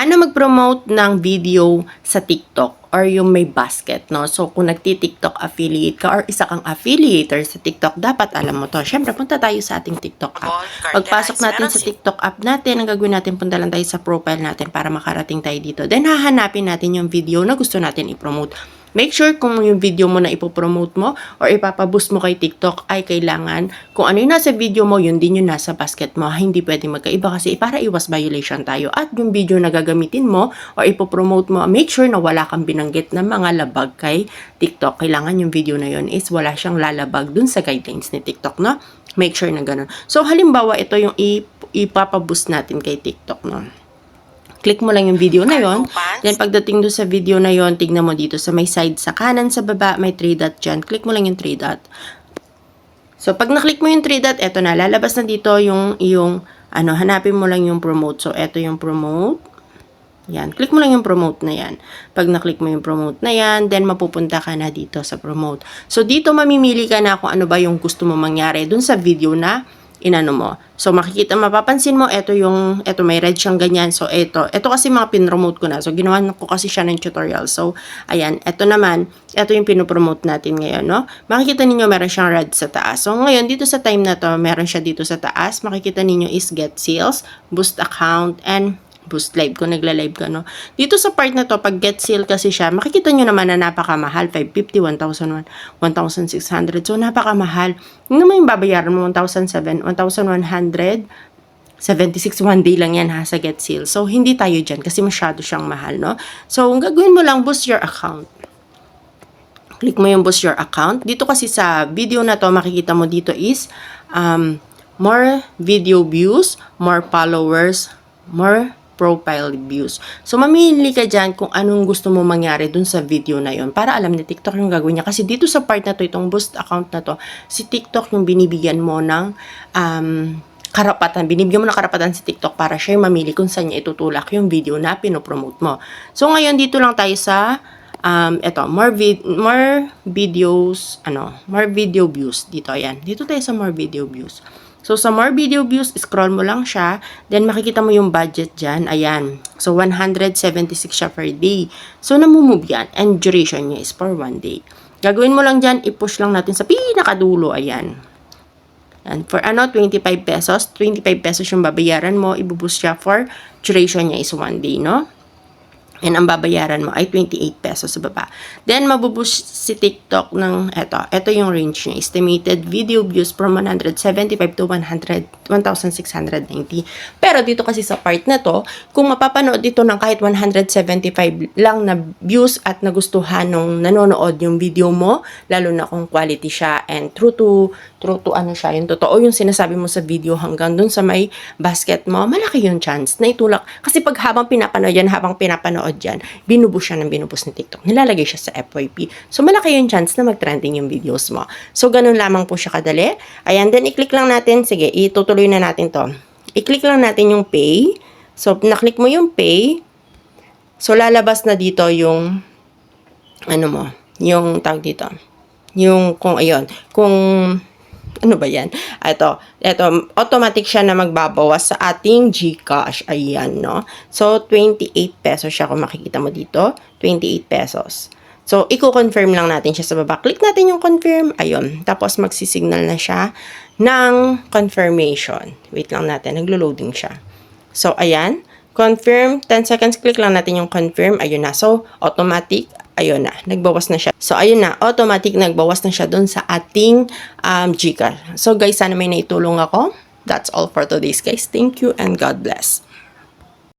paano mag-promote ng video sa TikTok or yung may basket, no? So, kung nagti-TikTok affiliate ka or isa kang affiliator sa TikTok, dapat alam mo to. Siyempre, punta tayo sa ating TikTok app. Pagpasok natin sa TikTok app natin, ang gagawin natin, punta lang tayo sa profile natin para makarating tayo dito. Then, hahanapin natin yung video na gusto natin i-promote. Make sure kung yung video mo na ipopromote mo or ipapaboost mo kay TikTok ay kailangan kung ano yung nasa video mo, yun din yung nasa basket mo. Hindi pwede magkaiba kasi para iwas violation tayo. At yung video na gagamitin mo or ipopromote mo, make sure na wala kang binanggit na mga labag kay TikTok. Kailangan yung video na yun is wala siyang lalabag dun sa guidelines ni TikTok, no? Make sure na ganun. So, halimbawa, ito yung ip- ipapaboost natin kay TikTok, no? Click mo lang yung video na yon. Then pagdating doon sa video na yon, tignan mo dito sa may side sa kanan sa baba, may 3 dot dyan. Click mo lang yung 3 dot. So pag na-click mo yung 3 dot, eto na, lalabas na dito yung, yung, ano, hanapin mo lang yung promote. So eto yung promote. Yan, click mo lang yung promote na yan. Pag na-click mo yung promote na yan, then mapupunta ka na dito sa promote. So dito mamimili ka na kung ano ba yung gusto mo mangyari dun sa video na inano mo. So, makikita, mapapansin mo, ito yung, ito may red siyang ganyan. So, ito, ito kasi mga pinromote ko na. So, ginawa ko kasi siya ng tutorial. So, ayan, ito naman, ito yung pinopromote natin ngayon, no? Makikita ninyo, meron siyang red sa taas. So, ngayon, dito sa time na to, meron siya dito sa taas. Makikita ninyo is get sales, boost account, and boost live kung nagla-live ka, no? Dito sa part na to, pag get sale kasi siya, makikita nyo naman na napakamahal, 550, 1,000, 1,600. So, napakamahal. Yung naman yung babayaran mo, 1,007, 1,100, 76 one day lang yan ha sa get sale. So, hindi tayo dyan kasi masyado siyang mahal, no? So, ang gagawin mo lang, boost your account. Click mo yung boost your account. Dito kasi sa video na to, makikita mo dito is um, more video views, more followers, more profile views. So, mamili ka dyan kung anong gusto mo mangyari dun sa video na yon para alam ni TikTok yung gagawin niya. Kasi dito sa part na to, itong boost account na to, si TikTok yung binibigyan mo ng um, karapatan, binibigyan mo ng karapatan si TikTok para siya yung mamili kung saan niya itutulak yung video na pinopromote mo. So, ngayon dito lang tayo sa um, eto, more, vid- more videos, ano, more video views. Dito, ayan. Dito tayo sa more video views. So, sa more video views, scroll mo lang siya. Then, makikita mo yung budget dyan. Ayan. So, 176 siya per day. So, namumove yan. And duration niya is for one day. Gagawin mo lang dyan, i-push lang natin sa pinakadulo. Ayan. And for ano, 25 pesos. 25 pesos yung babayaran mo. Ibuboost siya for duration niya is one day, no? And ang babayaran mo ay 28 pesos sa baba. Then, mabuboost si TikTok ng, eto, eto yung range niya. Estimated video views from 175 to 100, 1,690. Pero dito kasi sa part na to, kung mapapanood ito ng kahit 175 lang na views at nagustuhan nung nanonood yung video mo, lalo na kung quality siya and true to, true to ano siya, yung totoo yung sinasabi mo sa video hanggang dun sa may basket mo, malaki yung chance na itulak. Kasi pag habang pinapanood yan, habang pinapanood yan, binubus siya ng binubus ni TikTok. Nilalagay siya sa FYP. So, malaki yung chance na mag-trending yung videos mo. So, ganun lamang po siya kadali. Ayan, then i-click lang natin. Sige, itutuloy na natin to. I-click lang natin yung pay. So, na-click mo yung pay. So, lalabas na dito yung ano mo, yung tag dito. Yung kung ayun, kung ano ba yan? Ito, ito, automatic siya na magbabawas sa ating GCash. Ayan, no? So, 28 pesos siya kung makikita mo dito. 28 pesos. So, i-confirm lang natin siya sa baba. Click natin yung confirm. Ayun. Tapos, magsisignal na siya ng confirmation. Wait lang natin. Naglo-loading siya. So, ayan. Confirm. 10 seconds. Click lang natin yung confirm. Ayun na. So, automatic ayun na, nagbawas na siya. So, ayun na, automatic nagbawas na siya dun sa ating um, Gcash. So, guys, sana may naitulong ako. That's all for today's guys. Thank you and God bless.